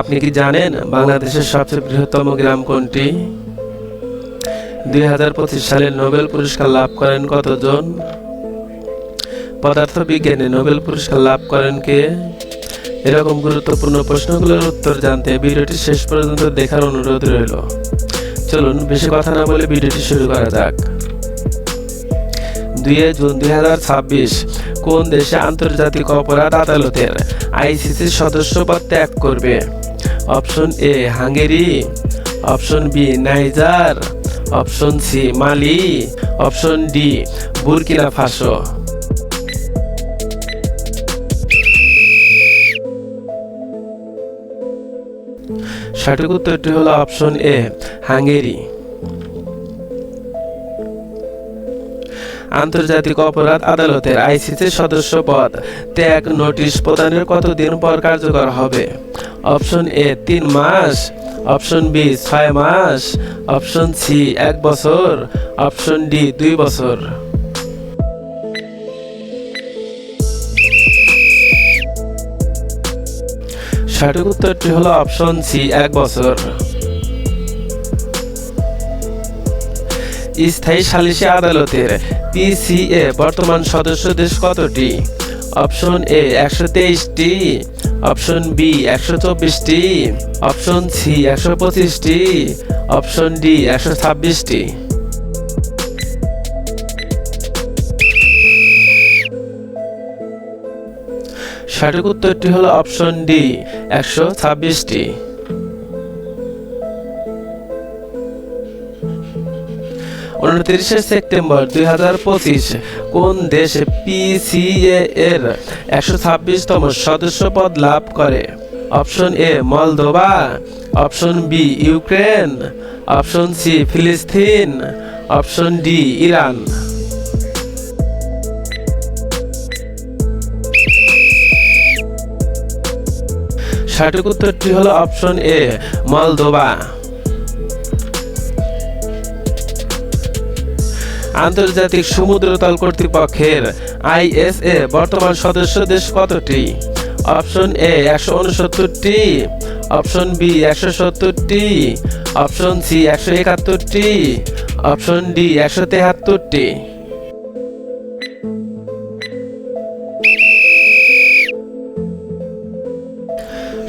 আপনি কি জানেন বাংলাদেশের সবচেয়ে বৃহত্তম গ্রাম কোনটি? দুই হাজার পঁচিশ সালে নোবেল পুরস্কার লাভ করেন কতজন? পদার্থবিজ্ঞানে নোবেল পুরস্কার লাভ করেন কে? এরকম গুরুত্বপূর্ণ প্রশ্নগুলোর উত্তর জানতে ভিডিওটি শেষ পর্যন্ত দেখার অনুরোধ রইল। চলুন বেশি কথা না বলে ভিডিওটি শুরু করা যাক। দুই জুন দুই হাজার ছাব্বিশ, কোন দেশে আন্তর্জাতিক অপরাধ আদালতের আইসিসি সদস্যপদ ত্যাগ করবে? Option A Hungary option B Niger option C Mali option D Burkina Faso সঠিক উত্তরটি হলো অপশন এ হাঙ্গেরি আন্তর্জাতিক অপরাধ আদালতের আইসিসি সদস্য পদ ত্যাগ নোটিশ প্রদানের কতদিন পর কার্যকর হবে? অপশন এ, তিন মাস। অপশন বি, ছয় মাস। অপশন সি, এক বছর। অপশন ডি, দুই বছর। সঠিক উত্তরটি হলো অপশন সি, এক বছর। স্থায়ী সালিসি আদালতের পিসিএ বর্তমান সদস্য দেশ কতটি? অপশন এ একশো তেইশটি। অপশন বি একশো চব্বিশটি। অপশন সি একশো পঁচিশটি। অপশন ডি একশো ছাব্বিশটি। সঠিক উত্তরটি হলো অপশন ডি একশো ছাব্বিশটি। উনত্রিশে সেপ্টেম্বর দুই হাজার পঁচিশ, কোন দেশ পিসিএ এর একশো ছাব্বিশতম সদস্য পদ লাভ করে? Option A Moldova option B, Ukraine, option C, ফিলিস্তিন, অপশন ডি, ইরান। সঠিক উত্তরটি হলো অপশন এ মলদোবা আন্তর্জাতিক সমুদ্রতল কর্তৃপক্ষের আইএসএ বর্তমান সদস্য দেশ কতটি? অপশন এ একশো উনসত্তরটি, অপশন বি একশো সত্তরটি, অপশন সি একশো একাত্তরটি, অপশন ডি একশো তেহাত্তরটি।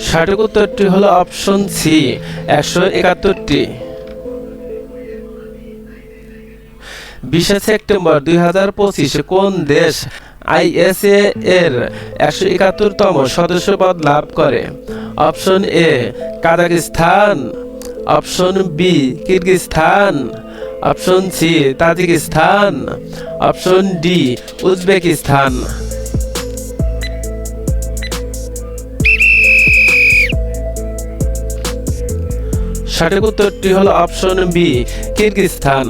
সঠিক উত্তরটি হলো অপশন সি, একশো একাত্তরটি। বিশে সেপ্টেম্বর দুই কোন দেশ আইএসএ এর একশো একাত্তরতম সদস্যপদ লাভ করে? Option A, Kazakhstan. Option B Kyrgyzstan option C Tajikistan. Option D Uzbekistan. সঠিক উত্তরটি হলো অপশন বি কিরগিস্তান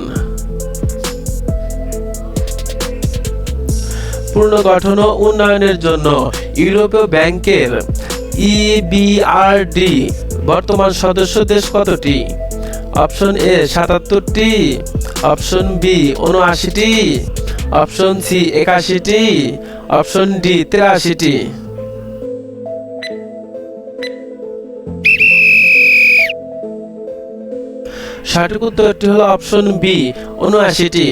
পুনর্গঠন ও উন্নয়নের জন্য ইউরোপীয় ব্যাংকের ইবিআরডি বর্তমান সদস্য দেশ কতটি? অপশন এ সাতাত্তরটি, অপশন বি উনআশিটি অপশন সি একাশিটি, অপশন ডি তিরাশিটি। সঠিক উত্তরটি হলো অপশন বি উনআশিটি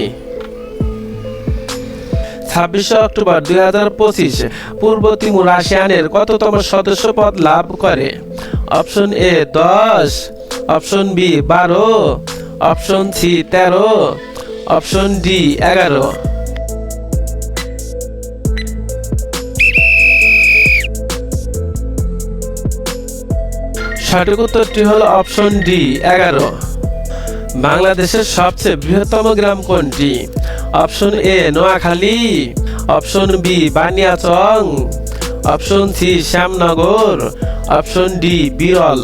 ছাব্বিশে অক্টোবর দুই হাজার পঁচিশ, পূর্ব তিমুর আসিয়ানের কততম সদস্য পদ লাভ করে? অপশন এ দশ, অপশন বি বারো, অপশন সি তেরো, অপশন ডি এগারো। সঠিক উত্তরটি হলো অপশন ডি এগারো। বাংলাদেশের সবচেয়ে বৃহত্তম গ্রাম কোনটি? Option A Noakhali option B Baniachong option C Shyamnagar option D Biral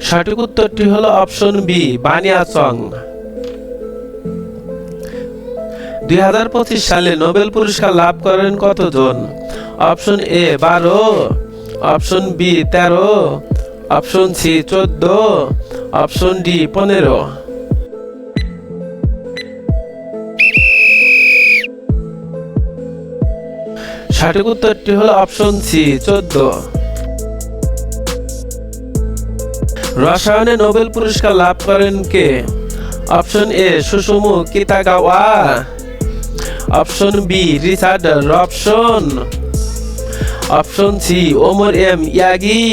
সঠিক উত্তরটি হলো অপশন বি বানিয়াচং দুই হাজার পঁচিশ সালে নোবেল পুরস্কার লাভ করেন কতজন? অপশন এ বারো। অপশন বি তেরো। অপশন সি চোদ্দ। অপশন ডি পনেরো। সঠিক উত্তরটি হলো অপশন সি চোদ্দ। রসায়নে নোবেল পুরস্কার লাভ করেন কে? Option A Susumu Kitagawa. Option B Richard Robson. Option C Omar M Yaghi.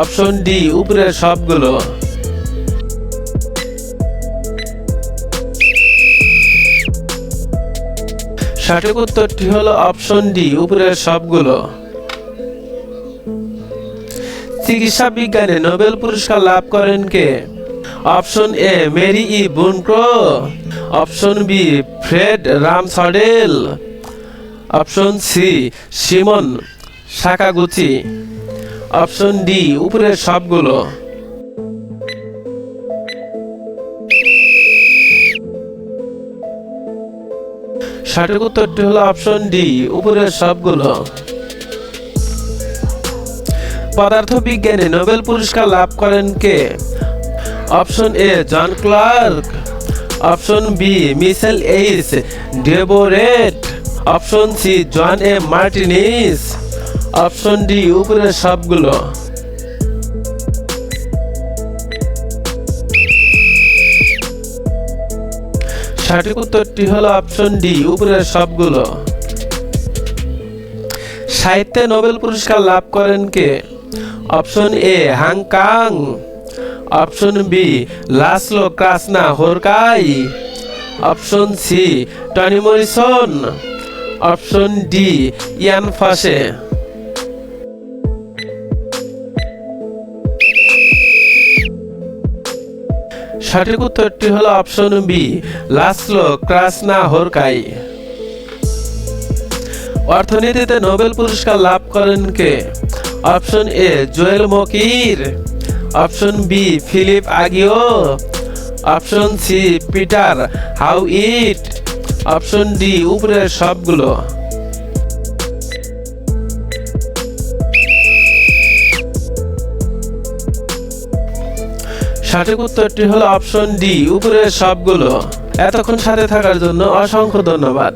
Option D উপরের সবগুলো। সঠিক উত্তরটি হলো অপশন ডি উপরের সবগুলো। চিকিৎসা বিজ্ঞানে নোবেল পুরস্কার লাভ করেন কে? Option A Mary E Brunkow option B Fred Ramsdell option C Shimon Sakaguchi option D, উপরের সবগুলো। সঠিক উত্তরটি হলো অপশন ডি, উপরের সবগুলো। পদার্থবিজ্ঞানে নোবেল পুরস্কার লাভ করেন কে? Option A, John Clarke. Option B Michel H Devoret. Option C, John A Martinis. Option D উপরের সবগুলো সঠিক উত্তরটি হলো অপশন ডি উপরের সবগুলো সাহিত্যে নোবেল পুরস্কার লাভ করেন কে option A Han Kang option B Laszlo Krasznahorkai option C Toni Morrison option D Jon Fosse সঠিক উত্তরটি হলো option B Laszlo Krasznahorkai. অর্থনীতিতে নোবেল পুরস্কার লাভ করেন কে? Option A Joel Mokyr. Option B Philippe Aghion. Option C Peter Howitt option D উপরের সবগুলো। সঠিক উত্তরটি হলো অপশন ডি উপরের সবগুলো। এতক্ষণ সাথে থাকার জন্য অসংখ্য ধন্যবাদ।